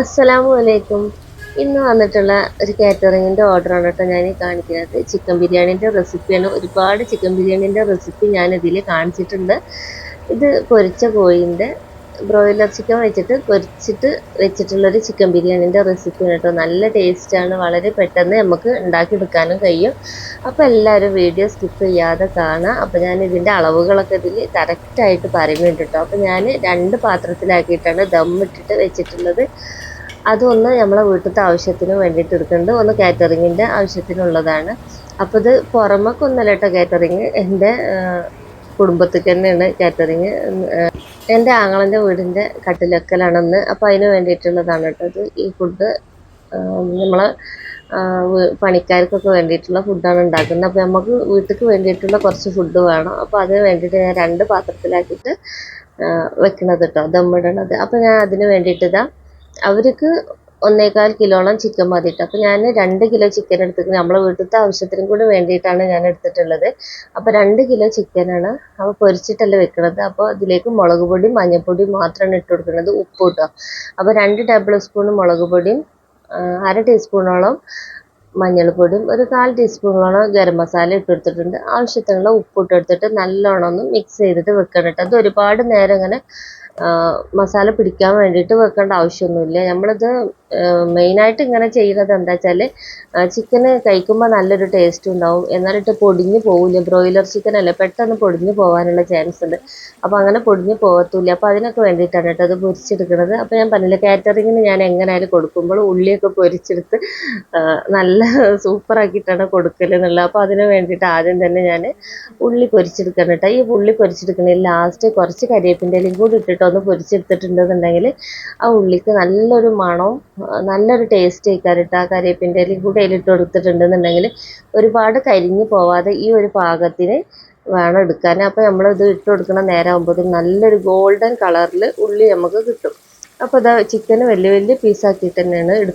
അസ്സലാമു അലൈക്കും ഇന്ന് വന്നിട്ടുള്ള ഒരു കാറ്ററിങ്ങിന്റെ ഓർഡറാണ് കേട്ടോ ഞാൻ കാണിക്കുന്നത്. ചിക്കൻ ബിരിയാണീന്റെ റെസിപ്പിയാണ് ഒരുപാട് ചിക്കൻ ബിരിയാണീന്റെ റെസിപ്പി ഞാൻ ഇതിൽ കാണിച്ചിട്ടുണ്ട്. ഇത് പൊരിച്ച കോഴിന്റെ ബ്രോയിലർ ചിക്കൻ വെച്ചിട്ട് പൊരിച്ചിട്ട് വെച്ചിട്ടുള്ളൊരു ചിക്കൻ ബിരിയാണീന്റെ റെസിപ്പിയാണ് കേട്ടോ നല്ല ടേസ്റ്റാണ് വളരെ പെട്ടെന്ന് നമുക്ക് ഉണ്ടാക്കിയെടുക്കാനും കഴിയും. അപ്പോൾ എല്ലാവരും വീഡിയോ സ്കിപ്പ് ചെയ്യാതെ കാണാം അപ്പോൾ ഞാൻ ഇതിന്റെ അളവുകളൊക്കെ ഇതിൽ കറക്റ്റായിട്ട് പറയുന്നുണ്ട് കേട്ടോ അപ്പോൾ ഞാൻ രണ്ട് പാത്രത്തിലാക്കിയിട്ടാണ് ദം ഇട്ടിട്ട് വെച്ചിട്ടുള്ളത്. അതൊന്ന് നമ്മളെ വീട്ടിലത്തെ ആവശ്യത്തിന് വേണ്ടിയിട്ട് എടുക്കുന്നുണ്ട്. ഒന്ന് കാറ്ററിങ്ങിന്റെ ആവശ്യത്തിനുള്ളതാണ്. അപ്പോൾ ഇത് പുറമേക്കൊന്നല്ല കേട്ടോ കാറ്ററിങ് എന്റെ കുടുംബത്തിൽ തന്നെയാണ് കാറ്ററിങ്. എന്റെ ആങ്ങളന്റെ വീടിന്റെ കട്ടിലക്കലാണെന്ന് അപ്പോൾ അതിന് വേണ്ടിയിട്ടുള്ളതാണ് കേട്ടോ ഇത് ഈ ഫുഡ്. നമ്മൾ പണിക്കാർക്കൊക്കെ വേണ്ടിയിട്ടുള്ള ഫുഡാണ് ഉണ്ടാക്കുന്നത്. അപ്പോൾ നമുക്ക് വീട്ടിലേക്ക് വേണ്ടിയിട്ടുള്ള കുറച്ച് ഫുഡ് വേണം. അപ്പോൾ അതിന് വേണ്ടിയിട്ട് ഞാൻ രണ്ട് പാത്രത്തിലാക്കിയിട്ട് വെക്കണത് കേട്ടോ ദമ്മിടണത്. അപ്പോൾ ഞാൻ അതിന് വേണ്ടിയിട്ട് ഇതാ അവർക്ക് ഒന്നേകാൽ കിലോളം ചിക്കൻ മതി അപ്പോൾ ഞാൻ രണ്ട് കിലോ ചിക്കൻ എടുത്തിട്ട് നമ്മളെ വീട്ടിലത്തെ ആവശ്യത്തിനും കൂടി വേണ്ടിയിട്ടാണ് ഞാൻ എടുത്തിട്ടുള്ളത്. അപ്പോൾ രണ്ട് കിലോ ചിക്കനാണ് അപ്പോൾ പൊരിച്ചിട്ടല്ല വെക്കുന്നത് അപ്പോൾ അതിലേക്ക് മുളക് പൊടി മഞ്ഞൾപ്പൊടി മാത്രമാണ് ഇട്ട് കൊടുക്കുന്നത്. ഉപ്പ് കേട്ടോ അപ്പോൾ രണ്ട് ടേബിൾ സ്പൂൺ മുളക് പൊടിയും അര ടീസ്പൂണോളം മഞ്ഞൾപ്പൊടിയും ഒരു കാൽ ടീസ്പൂണോളം ഗരം മസാല ഇട്ട് കൊടുത്തിട്ടുണ്ട്. ആവശ്യത്തിനുള്ള ഉപ്പ് ഇട്ട് എടുത്തിട്ട് നല്ലോണം ഒന്ന് മിക്സ് ചെയ്തിട്ട് വെക്കണം കേട്ടോ അത് ഒരുപാട് നേരം ഇങ്ങനെ മസാല പിടിക്കാൻ വേണ്ടിയിട്ട് വെക്കേണ്ട ആവശ്യമൊന്നുമില്ല. നമ്മളിത് മെയിനായിട്ട് ഇങ്ങനെ ചെയ്യുന്നത് എന്താ വെച്ചാൽ ചിക്കന് കഴിക്കുമ്പോൾ നല്ലൊരു ടേസ്റ്റ് ഉണ്ടാവും. എന്നാലിട്ട് പൊടിഞ്ഞു പോവില്ല. ബ്രോയിലർ ചിക്കൻ അല്ലേ പെട്ടെന്ന് പൊടിഞ്ഞു പോകാനുള്ള ചാൻസ് ഉണ്ട്. അപ്പോൾ അങ്ങനെ പൊടിഞ്ഞു പോകത്തില്ല അപ്പോൾ അതിനൊക്കെ വേണ്ടിയിട്ടാണ് കേട്ടോ അത് പൊരിച്ചെടുക്കുന്നത്. അപ്പോൾ ഞാൻ പറഞ്ഞില്ല കാറ്ററിങ്ങിന് ഞാൻ എങ്ങനെയായാലും കൊടുക്കുമ്പോൾ ഉള്ളിയൊക്കെ പൊരിച്ചെടുത്ത് നല്ല സൂപ്പറാക്കിയിട്ടാണ് കൊടുക്കൽ എന്നുള്ളത്. അപ്പോൾ അതിന് വേണ്ടിയിട്ട് ആദ്യം തന്നെ ഞാൻ ഉള്ളി പൊരിച്ചെടുക്കണം കേട്ടോ. ഈ ഉള്ളി പൊരിച്ചെടുക്കണതിൽ ലാസ്റ്റ് കുറച്ച് കരിവേപ്പിന്റെ ഇലയും കൂടി ഇട്ടിട്ട് ഒന്ന് പൊരിച്ചെടുത്തിട്ടുണ്ടെന്നുണ്ടെങ്കിൽ ആ ഉള്ളിക്ക് നല്ലൊരു മണവും നല്ലൊരു ടേസ്റ്റ് ആയിക്കാറിട്ട് ആ കരിവേപ്പിന്റെ ഇല കൂടെ അതിലിട്ട് കൊടുത്തിട്ടുണ്ടെന്നുണ്ടെങ്കിൽ ഒരുപാട് കരിഞ്ഞു പോവാതെ ഈ ഒരു പാകത്തിന് വേണം എടുക്കാൻ. അപ്പോൾ നമ്മൾ ഇത് ഇട്ട് നേരം ആകുമ്പോഴത്തേക്കും നല്ലൊരു ഗോൾഡൻ കളറിൽ ഉള്ളി നമുക്ക് കിട്ടും. അപ്പോൾ ഇതാ ചിക്കന് വലിയ വലിയ പീസാക്കിയിട്ട് തന്നെയാണ് എടു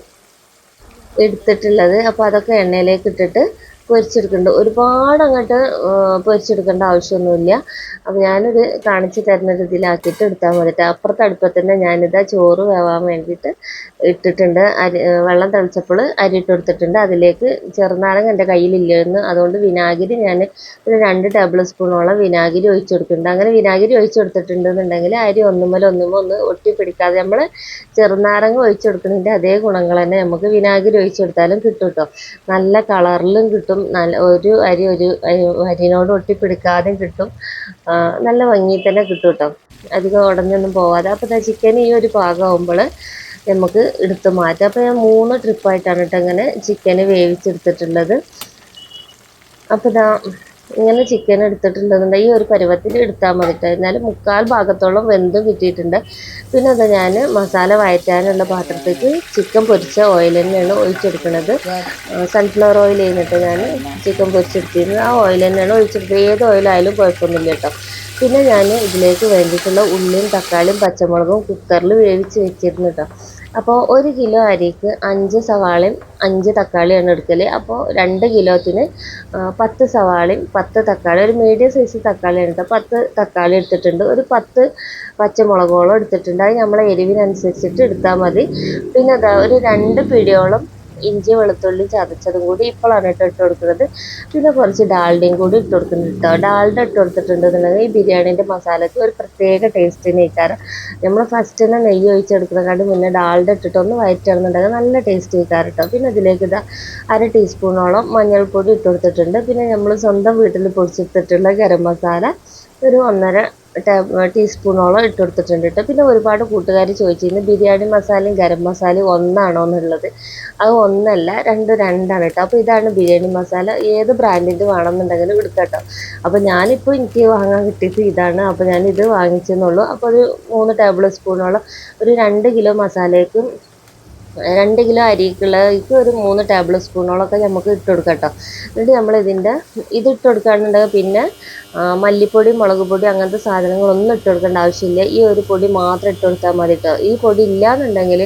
എടുത്തിട്ടുള്ളത്. അപ്പോൾ അതൊക്കെ എണ്ണയിലേക്ക് ഇട്ടിട്ട് പൊരിച്ചെടുക്കുന്നുണ്ട് ഒരുപാട് അങ്ങോട്ട് പൊരിച്ചെടുക്കേണ്ട ആവശ്യമൊന്നുമില്ല. അപ്പോൾ ഞാനൊരു കാണിച്ച് തരുന്ന രീതിയിലാക്കിയിട്ട് എടുത്താൽ മതിട്ട് അപ്പുറത്തെ അടുപ്പത്ത് തന്നെ ഞാനിതാ ചോറ് വേവാൻ വേണ്ടിയിട്ട് ഇട്ടിട്ടുണ്ട്. അരി വെള്ളം തിളച്ചപ്പോൾ അരി ഇട്ട് കൊടുത്തിട്ടുണ്ട്. അതിലേക്ക് ചെറുനാരങ്ങ എന്റെ കയ്യിലില്ലായിരുന്നു അതുകൊണ്ട് വിനാഗിരി ഞാൻ ഒരു രണ്ട് ടേബിൾ സ്പൂണോളം വിനാഗിരി ഒഴിച്ച് കൊടുക്കുന്നുണ്ട്. അങ്ങനെ വിനാഗിരി ഒഴിച്ച് കൊടുത്തിട്ടുണ്ടെന്നുണ്ടെങ്കിൽ അരി ഒന്നുമല ഒന്നുമോ ഒന്ന് ഒട്ടിപ്പിടിക്കാതെ നമ്മൾ ചെറുനാരങ്ങ ഒഴിച്ച് കൊടുക്കുന്നതിന്റെ അതേ ഗുണങ്ങൾ തന്നെ നമുക്ക് വിനാഗിരി ഒഴിച്ച് കൊടുത്താലും കിട്ടും കേട്ടോ നല്ല കളറിലും കിട്ടും. നല്ല ഒരു അരി ഒരു അരിനോട് ഒട്ടിപ്പിടിക്കാതെ കിട്ടും. നല്ല ഭംഗിയിൽ തന്നെ കിട്ടും കേട്ടോ. അധികം ഉടഞ്ഞൊന്നും പോവാതെ. അപ്പോൾ ചിക്കൻ ഈ ഒരു പാകമാകുമ്പോൾ നമുക്ക് എടുത്ത് മാറ്റാം. അപ്പോൾ ഞാൻ മൂന്ന് ട്രിപ്പായിട്ടാണ് കേട്ടോ ഇങ്ങനെ ചിക്കന് വേവിച്ചെടുത്തിട്ടുള്ളത്. അപ്പോൾ ഇതാ ഇങ്ങനെ ചിക്കൻ എടുത്തിട്ടുണ്ടെന്നുണ്ടെങ്കിൽ ഒരു പരുവത്തിൽ എടുത്താൽ മതി എന്നാലും മുക്കാൽ ഭാഗത്തോളം വെന്തും കിട്ടിയിട്ടുണ്ട്. പിന്നെ അത് ഞാൻ മസാല വഴറ്റാനുള്ള പാത്രത്തേക്ക് ചിക്കൻ പൊരിച്ച ഓയിൽ തന്നെയാണ് ഒഴിച്ചെടുക്കുന്നത് സൺഫ്ലവർ ഓയിൽ കഴിഞ്ഞിട്ട് ഞാൻ ചിക്കൻ പൊരിച്ചെടുത്തിരുന്നത്. ആ ഓയിൽ തന്നെയാണ് ഒഴിച്ചെടുത്തത്. ഏത് ഓയിലായാലും കുഴപ്പമൊന്നുമില്ല കേട്ടോ. പിന്നെ ഞാൻ ഇതിലേക്ക് വേണ്ടിയിട്ടുള്ള ഉള്ളിയും തക്കാളിയും പച്ചമുളകും കുക്കറിൽ വേവിച്ച് വെച്ചിരുന്നു കേട്ടോ. അപ്പോൾ ഒരു കിലോ അരിക്ക് അഞ്ച് സവാളയും അഞ്ച് തക്കാളിയാണ് എടുക്കൽ അപ്പോൾ രണ്ട് കിലോത്തിന് പത്ത് സവാളയും പത്ത് തക്കാളി ഒരു മീഡിയം സൈസ് തക്കാളിയാണ് എടുത്തത്. പത്ത് തക്കാളി എടുത്തിട്ടുണ്ട്. ഒരു പത്ത് പച്ചമുളകോളം എടുത്തിട്ടുണ്ട്. അത് നമ്മളെ എരിവിനനുസരിച്ചിട്ട് എടുത്താൽ മതി. പിന്നെ അതാ ഒരു രണ്ട് പിടിയോളം ഇഞ്ചി വെളുത്തുള്ളി ചതച്ചതും കൂടി ഇപ്പോഴാണ് കേട്ടോ ഇട്ട് കൊടുക്കുന്നത്. പിന്നെ കുറച്ച് ഡാൽഡയും കൂടി ഇട്ട് കൊടുക്കുന്നുണ്ട് കേട്ടോ. ഡാൽഡ ഇട്ട് കൊടുത്തിട്ടുണ്ടെന്നുണ്ടെങ്കിൽ ഈ ബിരിയാണീന്റെ മസാലയ്ക്ക് ഒരു പ്രത്യേക ടേസ്റ്റിന് ഇക്കാരം നമ്മൾ ഫസ്റ്റ് തന്നെ നെയ്യ് ഒഴിച്ചെടുക്കുന്നതിനെക്കാട്ടി മുന്നേ ഡാൽഡ ഇട്ടിട്ട് ഒന്ന് വയറ്റിടുന്നുണ്ടെങ്കിൽ നല്ല ടേസ്റ്റ് ഇക്കാരം കേട്ടോ. പിന്നെ അതിലേക്ക് ഇതാ അര ടീസ്പൂണോളം മഞ്ഞൾപ്പൊടി ഇട്ട് കൊടുത്തിട്ടുണ്ട്. പിന്നെ നമ്മൾ സ്വന്തം വീട്ടിൽ പൊടിച്ചെടുത്തിട്ടുള്ള ഗരം മസാല ഒരു ഒന്നര ടീസ്പൂണോളം ഇട്ട് കൊടുത്തിട്ടുണ്ട് കേട്ടോ പിന്നെ ഒരുപാട് കൂട്ടുകാർ ചോദിച്ചിരുന്നു ബിരിയാണി മസാലയും ഗരം മസാലയും ഒന്നാണോ എന്നുള്ളത്? അത് ഒന്നല്ല രണ്ട് രണ്ടാണ് കേട്ടോ അപ്പോൾ ഇതാണ് ബിരിയാണി മസാല. ഏത് ബ്രാൻഡിന്റെ വേണമെന്നുണ്ടെങ്കിലും എടുക്കാം കേട്ടോ അപ്പോൾ ഞാനിപ്പോൾ എനിക്ക് വാങ്ങാൻ കിട്ടിയത് ഇതാണ്. അപ്പോൾ ഞാനിത് വാങ്ങിച്ചെന്നുള്ളൂ. അപ്പോൾ ഒരു മൂന്ന് ടേബിൾ സ്പൂണോളം ഒരു രണ്ട് കിലോ മസാലയ്ക്കും രണ്ട് കിലോ അരിക്കുള്ളതിക്ക് ഒരു മൂന്ന് ടേബിൾ സ്പൂണോളൊക്കെ നമുക്ക് ഇട്ട് കൊടുക്കാം കേട്ടോ. എന്നിട്ട് നമ്മളിതിന്റെ ഇത് ഇട്ട് കൊടുക്കുകയാണെന്നുണ്ടെങ്കിൽ പിന്നെ മല്ലിപ്പൊടി മുളക് പൊടി അങ്ങനത്തെ സാധനങ്ങളൊന്നും ഇട്ട് കൊടുക്കേണ്ട ആവശ്യമില്ല. ഈ ഒരു പൊടി മാത്രം ഇട്ട് കൊടുത്താൽ മതി കേട്ടോ. ഈ പൊടി ഇല്ലയെന്നുണ്ടെങ്കിൽ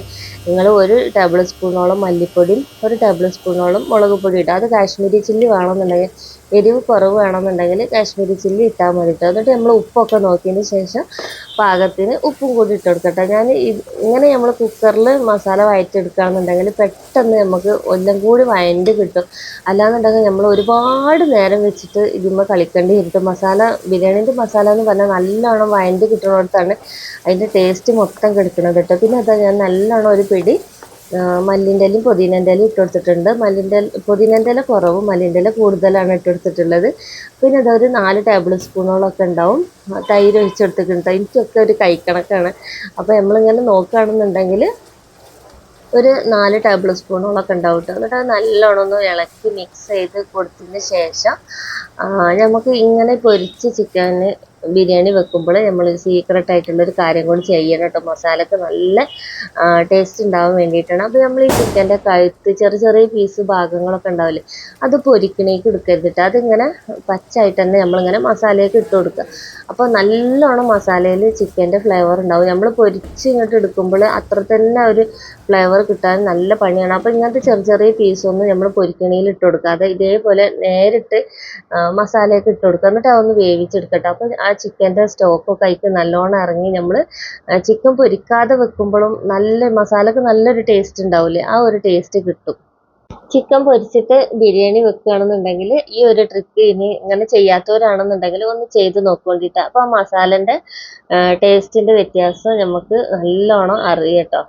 നിങ്ങൾ ഒരു ടേബിൾ സ്പൂണോളം മല്ലിപ്പൊടിയും ഒരു ടേബിൾ സ്പൂണോളം മുളക് പൊടി ഇടുക. അത് കാശ്മീരി ചില്ലി വേണമെന്നുണ്ടെങ്കിൽ എരിവ് കുറവ് വേണമെന്നുണ്ടെങ്കിൽ കാശ്മീരി ചില്ലി ഇട്ടാൽ മതി കേട്ടോ. എന്നിട്ട് നമ്മൾ ഉപ്പൊക്കെ നോക്കിയതിന് ശേഷം പാകത്തിന് ഉപ്പും കൂടി ഇട്ട് കൊടുക്കട്ടെ ഞാൻ ഇങ്ങനെ നമ്മൾ കുക്കറിൽ മസാല വഴറ്റെടുക്കുകയാണെന്നുണ്ടെങ്കിൽ പെട്ടെന്ന് നമുക്ക് ഒന്നും കൂടി വഴണ്ട് കിട്ടും. അല്ലാന്നുണ്ടെങ്കിൽ നമ്മൾ ഒരുപാട് നേരം വെച്ചിട്ട് ഇതിന്മേൽ കളിക്കേണ്ടി വരും മസാല ബിരിയാണീന്റെ മസാല എന്ന് പറഞ്ഞാൽ നല്ലോണം വഴണ്ട് കിട്ടുന്നിടത്താണ് അതിന്റെ ടേസ്റ്റ് മൊത്തം കിടക്കുന്നത് കേട്ടോ. പിന്നെ അതാ ഞാൻ നല്ലോണം ഒരു പിടി മല്ലിന്റെ ഇലയും പുതിനന്റെ ഇലയും ഇട്ടുകൊടുത്തിട്ടുണ്ട്. മല്ലിന്റെ പുതിനന്റെ ഇല കുറവും മല്ലിന്റെ ഇല കൂടുതലാണ് ഇട്ടെടുത്തിട്ടുള്ളത് പിന്നെ അതൊരു നാല് ടേബിൾ സ്പൂണോളൊക്കെ ഉണ്ടാവും. തൈര് ഒഴിച്ചെടുത്തിട്ടുണ്ട്. എനിക്കൊക്കെ ഒരു കൈക്കണക്കാണ്. അപ്പോൾ നമ്മളിങ്ങനെ നോക്കുകയാണെന്നുണ്ടെങ്കിൽ ഒരു നാല് ടേബിൾ സ്പൂണോളൊക്കെ ഉണ്ടാവും കേട്ടോ എന്നിട്ട് അത് നല്ലോണം ഒന്ന് ഇളക്കി മിക്സ് ചെയ്ത് കൊടുത്തതിന് ശേഷം നമുക്ക് ഇങ്ങനെ പൊരിച്ച് ചിക്കന് ബിരിയാണി വെക്കുമ്പോൾ നമ്മൾ സീക്രട്ട് ആയിട്ടുള്ള ഒരു കാര്യം കൂടി ചെയ്യണം കേട്ടോ മസാലക്ക് നല്ല ടേസ്റ്റ് ഉണ്ടാവാൻ വേണ്ടിയിട്ടാണ്. അപ്പോൾ നമ്മൾ ഈ ചിക്കന്റെ കഴുത്ത് ചെറിയ ചെറിയ പീസ് ഭാഗങ്ങളൊക്കെ ഉണ്ടാവില്ലേ അത് പൊരിക്കണേക്ക് എടുക്കരുതിട്ട് അതിങ്ങനെ പച്ചായിട്ട് തന്നെ നമ്മളിങ്ങനെ മസാലയൊക്കെ ഇട്ട് കൊടുക്കുക അപ്പോൾ നല്ലോണം മസാലയിൽ ചിക്കന്റെ ഫ്ലേവർ ഉണ്ടാവും നമ്മൾ പൊരിച്ച് ഇങ്ങോട്ട് എടുക്കുമ്പോൾ അത്ര തന്നെ ഒരു ഫ്ലേവർ കിട്ടാൻ നല്ല പണിയാണ്. അപ്പോൾ ഇങ്ങനത്തെ ചെറിയ ചെറിയ പീസൊന്നും നമ്മൾ പൊരിക്കണിയിൽ ഇട്ട് കൊടുക്കാതെ ഇതേപോലെ നേരിട്ട് മസാലയൊക്കെ ഇട്ട് കൊടുക്കുക എന്നിട്ട് അതൊന്ന് വേവിച്ചെടുക്കട്ടെ. അപ്പോൾ ആ ചിക്കന്റെ സ്റ്റോക്കൊക്കെ അതിക്ക് നല്ലോണം ഇറങ്ങി നമ്മൾ ചിക്കൻ പൊരിക്കാതെ വെക്കുമ്പോഴും നല്ല മസാലക്ക് നല്ലൊരു ടേസ്റ്റ് ഉണ്ടാവില്ലേ ആ ഒരു ടേസ്റ്റ് കിട്ടും. ചിക്കൻ പൊരിച്ചിട്ട് ബിരിയാണി വെക്കുകയാണെന്നുണ്ടെങ്കിൽ ഈ ഒരു ട്രിക്ക് ഇനി ഇങ്ങനെ ചെയ്യാത്തവരാണെന്നുണ്ടെങ്കിൽ ഒന്ന് ചെയ്ത് നോക്കൊണ്ടിട്ട്. അപ്പോൾ ആ മസാലന്റെ ടേസ്റ്റിന്റെ വ്യത്യാസം നമുക്ക് നല്ലോണം അറിയാം കേട്ടോ.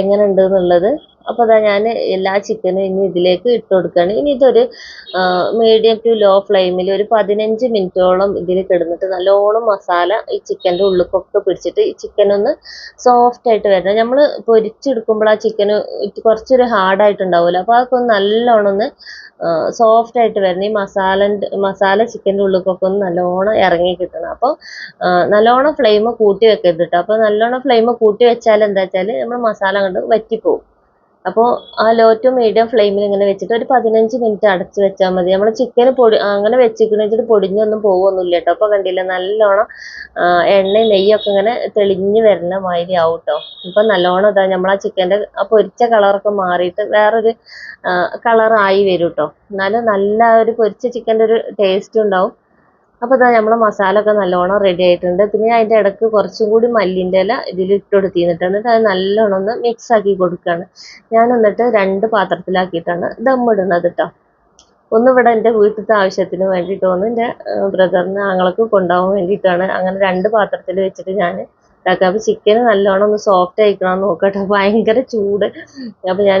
എങ്ങനെ ഉണ്ട് എന്നുള്ളത്. അപ്പോൾ അതാ ഞാൻ എല്ലാ ചിക്കനും ഇനി ഇതിലേക്ക് ഇട്ട് കൊടുക്കുകയാണ് ഇനി ഇതൊരു മീഡിയം ടു ലോ ഫ്ലെയിമിൽ ഒരു പതിനഞ്ച് മിനിറ്റോളം ഇതിൽ കിടന്നിട്ട് നല്ലോണം മസാല ഈ ചിക്കന്റെ ഉള്ളിക്കൊക്കെ പിടിച്ചിട്ട് ഈ ചിക്കൻ ഒന്ന് സോഫ്റ്റ് ആയിട്ട് വരണം. നമ്മൾ പൊരിച്ചെടുക്കുമ്പോൾ ആ ചിക്കന് കുറച്ചൊരു ഹാർഡായിട്ടുണ്ടാവുമല്ലോ അപ്പോൾ അതൊക്കെ ഒന്ന് നല്ലോണം ഒന്ന് സോഫ്റ്റ് ആയിട്ട് വരണം. ഈ മസാലന്റെ മസാല ചിക്കന്റെ ഉള്ളിക്കൊക്കെ ഒന്ന് നല്ലോണം ഇറങ്ങി കിട്ടണം. അപ്പോൾ നല്ലോണം ഫ്ലെയിം കൂട്ടി വെക്കരുത് കേട്ടോ അപ്പോൾ നല്ലോണം ഫ്ലെയിം കൂട്ടി വെച്ചാൽ എന്താ വെച്ചാൽ നമ്മൾ മസാല അങ്ങോട്ട് വറ്റിപ്പോവും. അപ്പോൾ ആ ലോ ടു മീഡിയം ഫ്ലെയിമിൽ ഇങ്ങനെ വെച്ചിട്ട് ഒരു പതിനഞ്ച് മിനിറ്റ് അടച്ചു വെച്ചാൽ മതി. നമ്മൾ ചിക്കൻ പൊടി അങ്ങനെ വെച്ചിരിക്കണ വെച്ചിട്ട് പൊടിഞ്ഞൊന്നും പോകുമൊന്നുമില്ല കേട്ടോ അപ്പോൾ കണ്ടില്ല നല്ലോണം എണ്ണയും നെയ്യൊക്കെ ഇങ്ങനെ തെളിഞ്ഞ് വരുന്ന മാതിരി ആവും കേട്ടോ ഇപ്പം നല്ലോണം ഇതാ നമ്മൾ ആ ചിക്കന്റെ ആ പൊരിച്ച കളറൊക്കെ മാറിയിട്ട് വേറൊരു കളറായി വരും കേട്ടോ എന്നാലും നല്ല ഒരു പൊരിച്ച ചിക്കന്റെ ഒരു ടേസ്റ്റ് ഉണ്ടാവും. അപ്പോൾ ഇതാ നമ്മളെ മസാല ഒക്കെ നല്ലോണം റെഡി ആയിട്ടുണ്ട്. പിന്നെ അതിന്റെ ഇടയ്ക്ക് കുറച്ചും കൂടി മല്ലിന്റെ ഇല ഇതിൽ ഇട്ട് കൊടുത്തിരുന്നിട്ട് എന്നിട്ട് അത് നല്ലോണം ഒന്ന് മിക്സ് ആക്കി കൊടുക്കുകയാണ്. ഞാൻ എന്നിട്ട് രണ്ട് പാത്രത്തിലാക്കിയിട്ടാണ് ദമ്മിടുന്നത് കേട്ടോ ഒന്ന് ഇവിടെ എന്റെ വീട്ടിലത്തെ ആവശ്യത്തിന് വേണ്ടിയിട്ട് ഒന്ന് എന്റെ ബ്രദറിന് ആങ്ങൾക്ക് കൊണ്ടുപോകാൻ വേണ്ടിയിട്ടാണ്. അങ്ങനെ രണ്ട് പാത്രത്തിൽ വെച്ചിട്ട് ഞാൻ ഇതാക്കുക അപ്പോൾ ചിക്കൻ നല്ലോണം ഒന്ന് സോഫ്റ്റ് ആയിക്കണമെന്ന് നോക്കട്ടെ. ഭയങ്കര ചൂട്. അപ്പോൾ ഞാൻ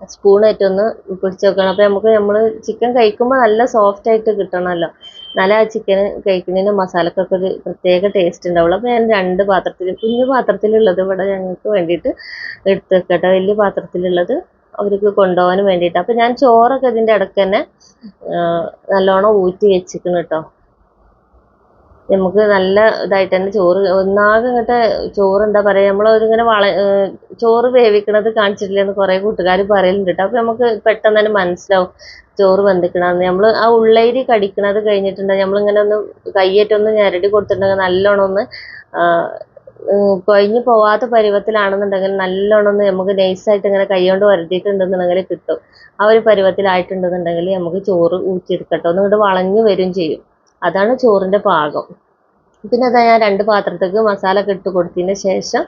ഇതായിട്ടൊന്ന് സ്പൂണായിട്ടൊന്ന് പിടിച്ചു വെക്കണം. അപ്പോൾ നമുക്ക് നമ്മൾ ചിക്കൻ കഴിക്കുമ്പോൾ നല്ല സോഫ്റ്റ് ആയിട്ട് കിട്ടണമല്ലോ നല്ല ആ ചിക്കൻ കഴിക്കുന്നതിന് മസാലക്കൊക്കെ ഒരു പ്രത്യേക ടേസ്റ്റ് ഉണ്ടാവുള്ളൂ. അപ്പോൾ ഞാൻ രണ്ട് പാത്രത്തിൽ കുഞ്ഞു പാത്രത്തിലുള്ളത് ഇവിടെ ഞങ്ങൾക്ക് വേണ്ടിയിട്ട് എടുത്ത് വെക്കട്ടെ. വലിയ പാത്രത്തിലുള്ളത് അവർക്ക് കൊണ്ടുപോകാൻ വേണ്ടിയിട്ട്. അപ്പോൾ ഞാൻ ചോറൊക്കെ ഇതിന്റെ ഇടയ്ക്ക് തന്നെ നല്ലോണം ഊറ്റി വെച്ചിരിക്കണം കേട്ടോ. നമുക്ക് നല്ല ഇതായിട്ട് തന്നെ ചോറ് ഒന്നാകെ ഇങ്ങോട്ട് ചോറ് എന്താ പറയുക നമ്മളൊരിങ്ങനെ വള ചോറ് വേവിക്കണത് കാണിച്ചിട്ടില്ലെന്ന് കുറേ കൂട്ടുകാർ പറയലുണ്ട് കേട്ടോ അപ്പോൾ നമുക്ക് പെട്ടെന്ന് തന്നെ മനസ്സിലാവും ചോറ് വെന്തിക്കണമെന്ന് നമ്മൾ ആ ഉള്ളേരി കടിക്കണത് കഴിഞ്ഞിട്ടുണ്ടെങ്കിൽ നമ്മളിങ്ങനെ ഒന്ന് കയ്യേറ്റൊന്ന് ഞരടി കൊടുത്തിട്ടുണ്ടെങ്കിൽ നല്ലോണം ഒന്ന് കൊഴിഞ്ഞു പോവാത്ത പരുവത്തിലാണെന്നുണ്ടെങ്കിൽ നല്ലോണം ഒന്ന് നമുക്ക് നൈസായിട്ട് ഇങ്ങനെ കൈകൊണ്ട് വരുത്തിയിട്ടുണ്ടെന്നുണ്ടെങ്കിൽ കിട്ടും. ആ ഒരു പരുവത്തിലായിട്ടുണ്ടെന്നുണ്ടെങ്കിൽ നമുക്ക് ചോറ് ഊറ്റിയെടുക്കട്ടോ. ഒന്ന് വളഞ്ഞു വരും ചെയ്യും. അതാണ് ചോറിന്റെ പാകം. പിന്നെ അതാ ഞാൻ രണ്ട് പാത്രത്തേക്ക് മസാല ഒക്കെ ഇട്ട് കൊടുത്തതിന് ശേഷം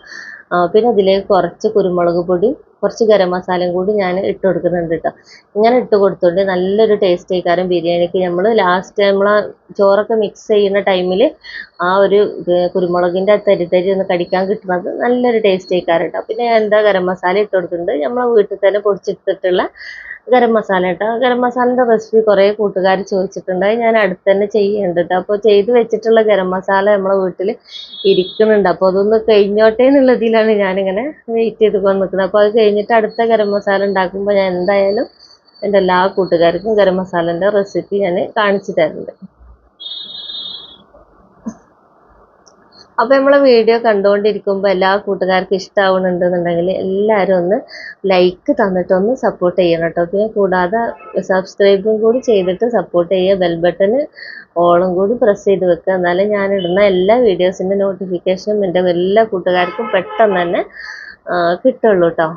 പിന്നെ അതിലേക്ക് കുറച്ച് കുരുമുളക് പൊടിയും കുറച്ച് ഗരം മസാലയും കൂടി ഞാൻ ഇട്ട് കൊടുക്കുന്നുണ്ട് കേട്ടോ ഇങ്ങനെ ഇട്ട് കൊടുത്തോണ്ട് നല്ലൊരു ടേസ്റ്റ് ആയിക്കാരം ബിരിയാണിക്ക്. നമ്മൾ ലാസ്റ്റ് നമ്മൾ ചോറൊക്കെ മിക്സ് ചെയ്യുന്ന ടൈമിൽ ആ ഒരു കുരുമുളകിന്റെ തരി തരി ഒന്ന് കടിക്കാൻ കിട്ടുന്നത് നല്ലൊരു ടേസ്റ്റ് ആയിക്കാരം കേട്ടോ പിന്നെ എന്താ ഗരം മസാല ഇട്ട് കൊടുക്കുന്നുണ്ട്. നമ്മൾ വീട്ടിൽ തന്നെ പൊടിച്ചെടുത്തിട്ടുള്ള ഗരം മസാല കേട്ടോ ഗരം മസാലന്റെ റെസിപ്പി കുറേ കൂട്ടുകാർ ചോദിച്ചിട്ടുണ്ട്. ഞാൻ അടുത്ത് തന്നെ ചെയ്യുന്നുണ്ട് അപ്പോൾ ചെയ്ത് വെച്ചിട്ടുള്ള ഗരം മസാല നമ്മളെ വീട്ടിൽ ഇരിക്കുന്നുണ്ട്. അപ്പോൾ അതൊന്ന് കഴിഞ്ഞോട്ടെ എന്നുള്ളതിലാണ് ഞാനിങ്ങനെ വെയിറ്റ് ചെയ്ത് കൊണ്ട് നിൽക്കുന്നത് അപ്പോൾ അത് കഴിഞ്ഞിട്ട് അടുത്ത ഗരം മസാല ഉണ്ടാക്കുമ്പോൾ ഞാൻ എന്തായാലും എന്റെ എല്ലാ കൂട്ടുകാർക്കും ഗരം മസാലന്റെ റെസിപ്പി ഞാൻ കാണിച്ചു തരുന്നുണ്ട്. അപ്പോൾ നമ്മളെ വീഡിയോ കണ്ടുകൊണ്ടിരിക്കുമ്പോൾ എല്ലാ കൂട്ടുകാർക്കും ഇഷ്ടമാവുന്നുണ്ടെന്നുണ്ടെങ്കിൽ എല്ലാവരും ഒന്ന് ലൈക്ക് തന്നിട്ട് ഒന്ന് സപ്പോർട്ട് ചെയ്യണം കേട്ടോ പിന്നെ കൂടാതെ സബ്സ്ക്രൈബും കൂടി ചെയ്തിട്ട് സപ്പോർട്ട് ചെയ്യുക. ബെൽ ബട്ടൺ ഓളും കൂടി പ്രസ് ചെയ്ത് വെക്കുക. എന്നാലേ ഞാൻ ഇടുന്ന എല്ലാ വീഡിയോസിന്റെ നോട്ടിഫിക്കേഷനും എന്റെ എല്ലാ കൂട്ടുകാർക്കും പെട്ടെന്ന് തന്നെ കിട്ടുള്ളൂ കേട്ടോ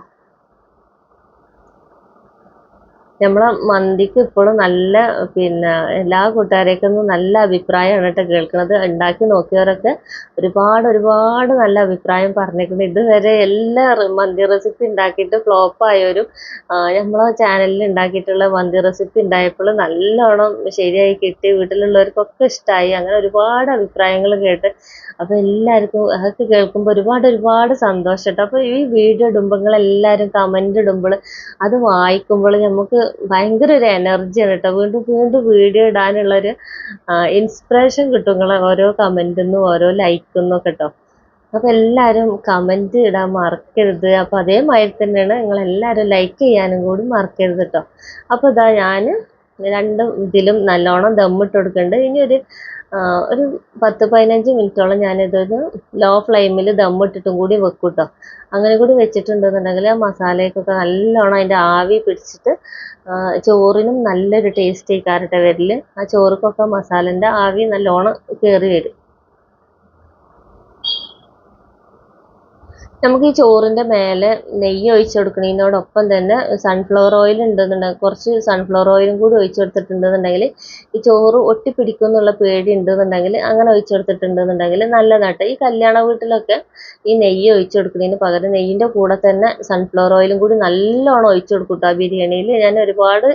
നമ്മളെ മന്തിക്ക് ഇപ്പോഴും നല്ല പിന്നെ എല്ലാ കൂട്ടുകാരേക്കും നല്ല അഭിപ്രായമാണ് കേട്ടോ കേൾക്കുന്നത് ഉണ്ടാക്കി നോക്കിയവരൊക്കെ ഒരുപാട് ഒരുപാട് നല്ല അഭിപ്രായം പറഞ്ഞേക്കുന്നത് ഇതുവരെ എല്ലാ മന്തി റെസിപ്പി ഉണ്ടാക്കിയിട്ട് ഫ്ലോപ്പ് ആയവരും ആ, നമ്മളെ ചാനലിൽ ഉണ്ടാക്കിയിട്ടുള്ള മന്തി റെസിപ്പി ഉണ്ടായപ്പോൾ നല്ലോണം ശരിയായി കിട്ടി. വീട്ടിലുള്ളവർക്കൊക്കെ ഇഷ്ടമായി അങ്ങനെ ഒരുപാട് അഭിപ്രായങ്ങൾ കേട്ട് അപ്പോൾ എല്ലാവർക്കും അതൊക്കെ കേൾക്കുമ്പോൾ ഒരുപാട് ഒരുപാട് സന്തോഷം കേട്ടോ അപ്പോൾ ഈ വീഡിയോ ഇടുമ്പോൾ നിങ്ങളെല്ലാവരും കമന്റ് ഇടുമ്പോൾ അത് വായിക്കുമ്പോൾ നമുക്ക് ഭയങ്കര ഒരു എനർജിയാണ് കേട്ടോ വീണ്ടും വീണ്ടും വീഡിയോ ഇടാനുള്ളൊരു ഇൻസ്പിറേഷൻ കിട്ടും ഓരോ കമന്റിന്നും ഓരോ ലൈക്കിന്നും ഒക്കെ കേട്ടോ അപ്പോൾ എല്ലാവരും കമന്റ് ഇടാൻ മറക്കരുത്. അപ്പോൾ അതേമാതിരി തന്നെയാണ് നിങ്ങളെല്ലാവരും ലൈക്ക് ചെയ്യാനും കൂടി മറക്കരുത് കേട്ടോ അപ്പോൾ ഇതാ ഞാൻ രണ്ടും ഇതിലും നല്ലോണം ദമ്മിട്ട് കൊടുക്കുന്നുണ്ട് ഇനി ഒരു ഒരു പത്ത് പതിനഞ്ച് മിനിറ്റോളം ഞാനിതൊന്ന് ലോ ഫ്ലെയിമിൽ ദമ്മിട്ടിട്ടും കൂടി വെക്കും കേട്ടോ അങ്ങനെ കൂടി വെച്ചിട്ടുണ്ടെന്നുണ്ടെങ്കിൽ ആ മസാലയ്ക്കൊക്കെ നല്ലോണം അതിന്റെ ആവി പിടിച്ചിട്ട് ചോറിനും നല്ലൊരു ടേസ്റ്റ് ആയിക്കാറട്ടെ വരൽ ആ ചോറുക്കൊക്കെ മസാലന്റെ ആവി നല്ലോണം കയറി വരും. നമുക്ക് ഈ ചോറിന്റെ മേലെ നെയ്യ് ഒഴിച്ച് കൊടുക്കുന്നതിനോടൊപ്പം തന്നെ സൺഫ്ലവർ ഓയിൽ ഉണ്ടെന്നുണ്ടെങ്കിൽ കുറച്ച് സൺഫ്ലവർ ഓയിലും കൂടി ഒഴിച്ചു കൊടുത്തിട്ടുണ്ടെന്നുണ്ടെങ്കിൽ ഈ ചോറ് ഒട്ടിപ്പിടിക്കും എന്നുള്ള പേടി ഉണ്ടെന്നുണ്ടെങ്കിൽ അങ്ങനെ ഒഴിച്ചു കൊടുത്തിട്ടുണ്ടെന്നുണ്ടെങ്കിൽ നല്ലതാട്ടോ. ഈ കല്യാണ വീട്ടിലൊക്കെ ഈ നെയ്യ് ഒഴിച്ചു കൊടുക്കുന്നതിന് പകരം നെയ്യിന്റെ കൂടെ തന്നെ സൺഫ്ലവർ ഓയിലും കൂടി നല്ലോണം ഒഴിച്ചു കൊടുക്കും ആ ബിരിയാണിയിൽ. ഞാൻ ഒരുപാട്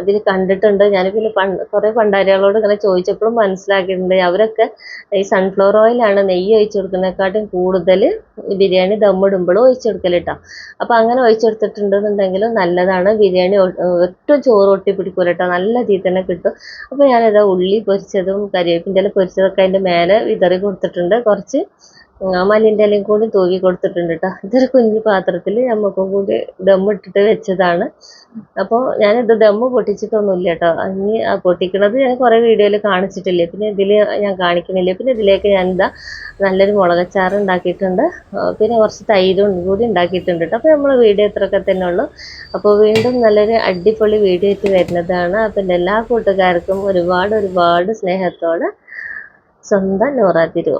ഇതിൽ കണ്ടിട്ടുണ്ട്. ഞാൻ പിന്നെ കുറേ പണ്ടാരികളോട് ഇങ്ങനെ ചോദിച്ചപ്പോഴും മനസ്സിലാക്കിയിട്ടുണ്ട്. അവരൊക്കെ ഈ സൺഫ്ലവർ ഓയിലാണ് നെയ്യ് ഒഴിച്ചു കൊടുക്കുന്നതിനെക്കാട്ടും കൂടുതൽ ബിരിയാണി ദമ്മിടുമ്പോൾ ദമ്മിടുമ്പോഴും കൊടുക്കൽ കേട്ടോ അപ്പോൾ അങ്ങനെ ഒഴിച്ചെടുത്തിട്ടുണ്ടെന്നുണ്ടെങ്കിൽ നല്ലതാണ്. ബിരിയാണി ഒട്ടും ചോറ് ഒട്ടി പിടിക്കൂല കേട്ടോ നല്ല രീതിയിൽ തന്നെ കിട്ടും. അപ്പോൾ ഞാനത് ഉള്ളി പൊരിച്ചതും കരിവേപ്പിന്റെ ഇല പൊരിച്ചതൊക്കെ അതിന്റെ മേലെ വിതറി കൊടുത്തിട്ടുണ്ട്. കുറച്ച് മല്ലിന്റെ ഇലയും കൂടി തൂവി കൊടുത്തിട്ടുണ്ട് കേട്ടോ ഇതൊരു കുഞ്ഞു പാത്രത്തിൽ നമുക്കും കൂടി ദമ്മിട്ടിട്ട് വെച്ചതാണ്. അപ്പോൾ ഞാനിത് ദമ്മ് പൊട്ടിച്ചിട്ടൊന്നുമില്ല കേട്ടോ ഇനി ആ പൊട്ടിക്കണത് ഞാൻ കുറേ വീഡിയോയിൽ കാണിച്ചിട്ടില്ലേ. പിന്നെ ഇതിൽ ഞാൻ കാണിക്കുന്നില്ല പിന്നെ ഇതിലേക്ക് ഞാൻ എന്താ നല്ലൊരു മുളകച്ചാറ് ഉണ്ടാക്കിയിട്ടുണ്ട്. പിന്നെ കുറച്ച് തൈരും കൂടി ഉണ്ടാക്കിയിട്ടുണ്ട് കേട്ടോ അപ്പോൾ നമ്മൾ വീഡിയോ ഇത്രയൊക്കെ തന്നെ ഉള്ളൂ. അപ്പോൾ വീണ്ടും നല്ലൊരു അടിപൊളി വീഡിയോ ആയിട്ട് വരുന്നതാണ്. അപ്പം എല്ലാ കൂട്ടുകാർക്കും ഒരുപാട് ഒരുപാട് സ്നേഹത്തോടെ സ്വന്തം നൂറ തിരുവ